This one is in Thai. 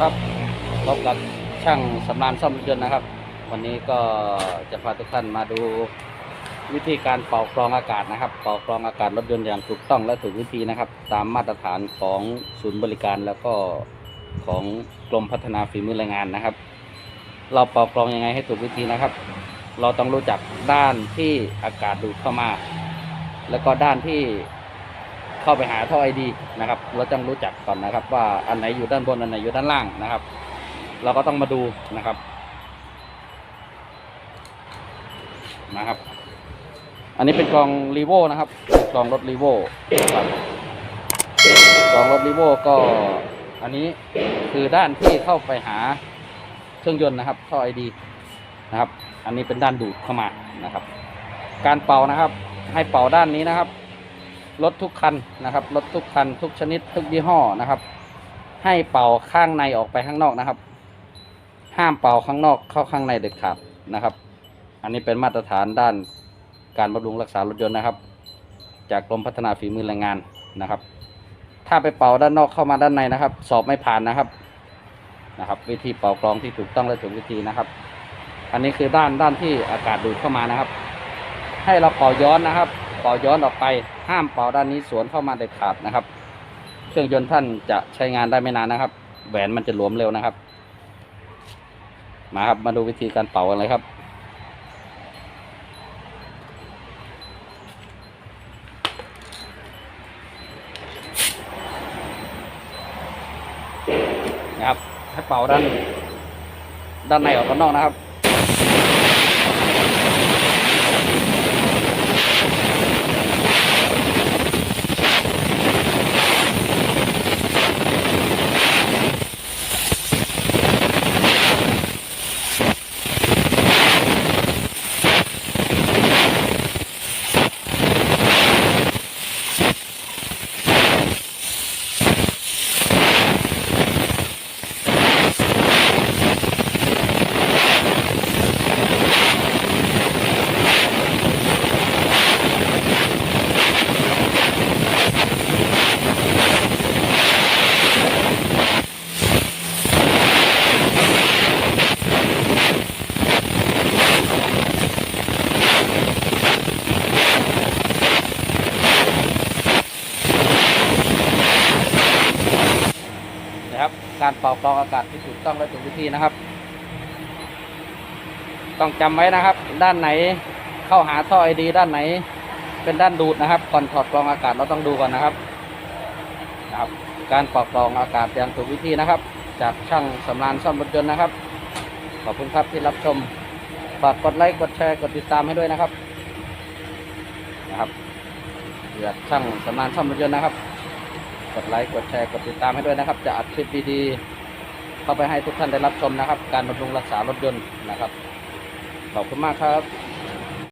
ครับพบกับช่างสำรานซ่อมรถยนต์นะครับ วันนี้ก็จะพาทุกท่านมาดูวิธีการเป่ากรองอากาศนะครับ เป่ากรองอากาศรถยนต์อย่างถูกต้องและถูกวิธีนะครับ ตามมาตรฐานของศูนย์บริการแล้วก็ของกรมพัฒนาฝีมือแรงงานนะครับ เราเป่ากรองยังไงให้ถูกวิธีนะครับ เราต้องรู้จักด้านที่อากาศดูดเข้ามา แล้วก็ด้านที่ เข้าไปหาท่อไอดีนะครับ เราต้องรู้จักก่อนนะครับ ว่าอันไหนอยู่ด้านบนอันไหนอยู่ด้านล่างนะครับ เราก็ต้องมาดูนะครับนะครับ อันนี้เป็นกล่องรีโวนะครับกล่องรถรีโวครับกล่องรถรีโวก็ อันนี้คือด้านที่เข้าไปหาเครื่องยนต์นะครับท่อไอดีนะครับ อันนี้เป็นด้านดูดเข้ามานะครับ การเป่านะครับ ให้เป่าด้านนี้นะครับ รถทุกคันนะครับรถทุกคัน ทุกชนิดทุกยี่ห้อนะครับ ให้เป่าข้างในออกไปข้างนอกนะครับ ห้ามเป่าข้างนอกเข้าข้างในเด็ดขาดนะครับ อันนี้เป็นมาตรฐานด้านการบำรุงรักษารถยนต์นะครับ จากกรมพัฒนาฝีมือแรงงานนะครับ ถ้าไปเป่าด้านนอกเข้ามาด้านในนะครับ สอบไม่ผ่านนะครับนะครับ วิธีเป่ากรองที่ถูกต้องและถูกวิธีนะครับ อันนี้คือด้านด้านที่อากาศดูดเข้ามานะครับ ให้เราเป่าย้อนนะครับ ป่าย้อนออกไป ห้ามเป่าด้านนี้สวนเข้ามาเด็ดขาดนะครับ เครื่องยนต์ท่านจะใช้งานได้ไม่นานนะครับ แหวนมันจะหลวมเร็วนะครับ มาครับมาดูวิธีการเป่ากันเลยครับนะครับให้เป่าด้านด้านในออกด้านนอกนะครับ นะครับ การเป่ากรองอากาศที่ถูกต้องและถูกวิธีนะครับ ต้องจำไว้นะครับ ด้านไหนเข้าหาท่อไอดีด้านไหน เป็นด้านดูดนะครับ ก่อนถอดกรองอากาศเราต้องดูก่อนนะครับนะครับ การเป่ากรองอากาศอย่างถูกวิธีนะครับ จากช่างสำรานซ่อมรถยนต์นะครับ ขอบคุณครับที่รับชมฝากกดไลค์กดแชร์กดติดตามให้ด้วยนะครับนะครับจากช่างสำรานซ่อมรถยนต์นะครับ กดไลค์กดแชร์กดติดตามให้ด้วยนะครับ จะอัดคลิปดีๆเข้าไปให้ทุกท่านได้รับชมนะครับ การบำรุงรักษารถยนต์นะครับขอบคุณมากครับ